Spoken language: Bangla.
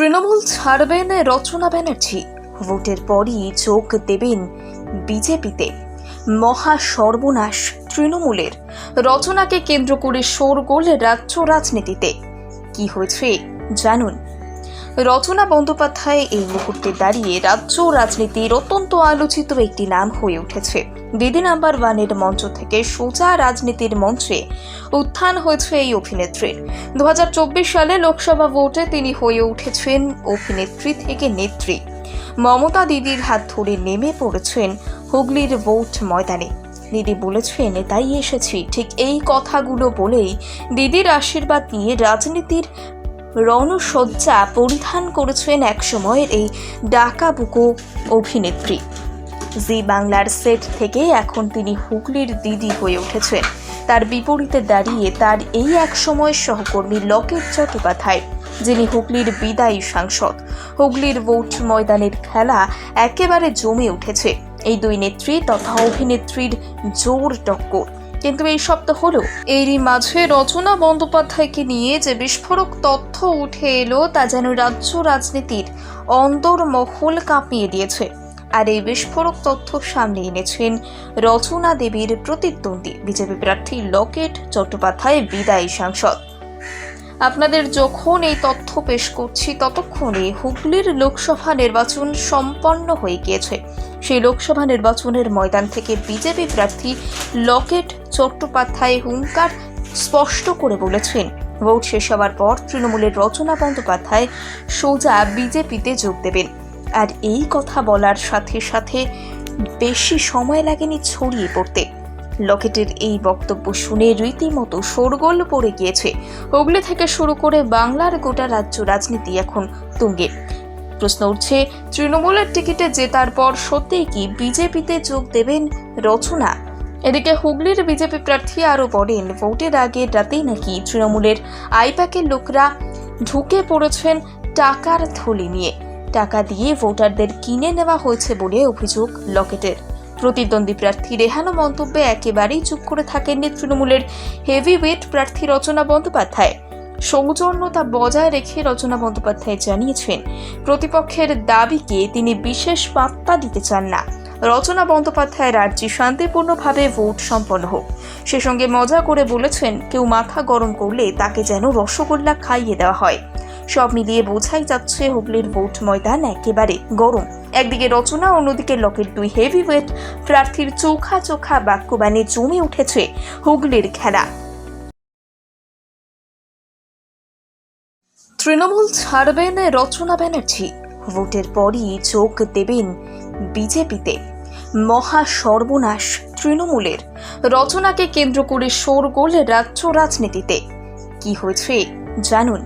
তৃণমূল ছাড়বেন রচনা ব্যানার্জি। ভোটের পরই যোগ দেবেন বিজেপিতে। মহা সর্বনাশ তৃণমূলের। রচনাকে কেন্দ্র করে শোরগোল রাজ্য রাজনীতিতে। কি হয়েছে, জানুন। রচনা বন্দ্যোপাধ্যায় এই মুহূর্তে দাঁড়িয়ে রাজ্য রাজনীতির অত্যন্ত আলোচিত একটি নাম হয়ে উঠেছে। দিদি নাম্বার ওয়ানের মঞ্চ থেকে সোজা রাজনীতির মঞ্চে উত্থান হয়েছে এই অভিনেত্রীর। দু সালে লোকসভা ভোটে তিনি হয়ে উঠেছেন অভিনেত্রী থেকে নেত্রী। মমতা দিদির হাত ধরে নেমে পড়েছেন হুগলির ভোট ময়দানে। দিদি বলেছেন, তাই এসেছি। ঠিক এই কথাগুলো বলেই দিদির আশীর্বাদ নিয়ে রাজনীতির রণসজ্জা পরিধান করেছেন একসময়ের এই ডাকাবুকো অভিনেত্রী। জি বাংলার সেট থেকে এখন তিনি হুগলির দিদি হয়ে উঠেছেন। তার বিপরীতে দাঁড়িয়ে তার এই এক সময়ের সহকর্মী লকেট চট্টোপাধ্যায়, যিনি হুগলির বিদায়ী সাংসদ। হুগলির ভোট ময়দানের খেলা একেবারে জমে উঠেছে। এই দুই নেত্রী তথা অভিনেত্রীর জোর টক্কর। কিন্তু এই সপ্তাহ হলো। এরই মাঝে রচনা বন্দ্যোপাধ্যায়কে নিয়ে যে বিস্ফোরক তথ্য উঠে এলো, তা যেন রাজ্য রাজনীতির অন্তর্মহল কাঁপিয়ে দিয়েছে। আর এই বিস্ফোরক তথ্য সামনে এনেছেন রচনা দেবীর প্রতিদ্বন্দ্বী। বিজেপি প্রার্থী লকেট চট্টোপাধ্যায়, বিদায়ী সাংসদ। আপনাদের যখন এই তথ্য পেশ করছি, ততক্ষণে হুগলির লোকসভা নির্বাচন সম্পন্ন হয়ে গিয়েছে। সেই লোকসভা নির্বাচনের ময়দান থেকে বিজেপি প্রার্থী লকেট চট্টোপাধ্যায় হুঙ্কার স্পষ্ট করে বলেছেন, ভোট শেষ হওয়ার পর তৃণমূলের রচনা বন্দ্যোপাধ্যায় সোজা বিজেপিতে যোগ দেবেন। আর এই কথা বলার সাথে সাথে বেশি সময় লাগেনি ছড়িয়ে পড়তে। লকেটের এই বক্তব্য শুনে রীতিমতো শোরগোল পড়ে গিয়েছে। হুগলি থেকে শুরু করে বাংলার গোটা রাজ্য রাজনীতি এখন তুঙ্গে। প্রশ্ন উঠছে, তৃণমূলের টিকিটে জেতার পর সত্যিই কি বিজেপিতে যোগ দেবেন রচনা? এদিকে হুগলির বিজেপি প্রার্থী আরও বলেন, ভোটের আগে রাতেই নাকি তৃণমূলের আইপ্যাকের লোকরা ঢুকে পড়েছেন টাকার থলি নিয়ে। টাকা দিয়ে ভোটারদের কিনে নেওয়া হয়েছে বলে অভিযোগ লকেটের। প্রতিদ্বন্দ্বী প্রার্থী রেহানো মন্তব্যে একেবারেই চুপ করে থাকেননি তৃণমূলের হেভিওয়েট প্রার্থী রচনা বন্দ্যোপাধ্যায়। সৌজন্যতা বজায় রেখে রচনা বন্দ্যোপাধ্যায় জানিয়েছেন, প্রতিপক্ষের দাবিকে তিনি বিশেষ পাত্তা দিতে চান না। রচনা বন্দ্যোপাধ্যায় রাজ্যে শান্তিপূর্ণভাবে ভোট সম্পন্ন হোক। সে সঙ্গে মজা করে বলেছেন, কেউ মাথা গরম করলে তাকে যেন রসগোল্লা খাইয়ে দেওয়া হয়। সব মিলিয়ে বোঝাই যাচ্ছে হুগলির ভোট ময়দান একেবারে গরম। একদিকে রচনা, অন্যদিকে লকেট দুই হেভিওয়েট প্রার্থীর চোখা চোখা বাক্যবাণে জমে উঠেছে হুগলির খেলা। তৃণমূল ছাড়বেন রচনা ব্যানার্জি। ভোটের পরই চোখ দেবেন বিজেপিতে। মহা সর্বনাশ তৃণমূলের। রচনাকে কেন্দ্র করে শোরগোল রাজ্য রাজনীতিতে। কি হয়েছে জানুন।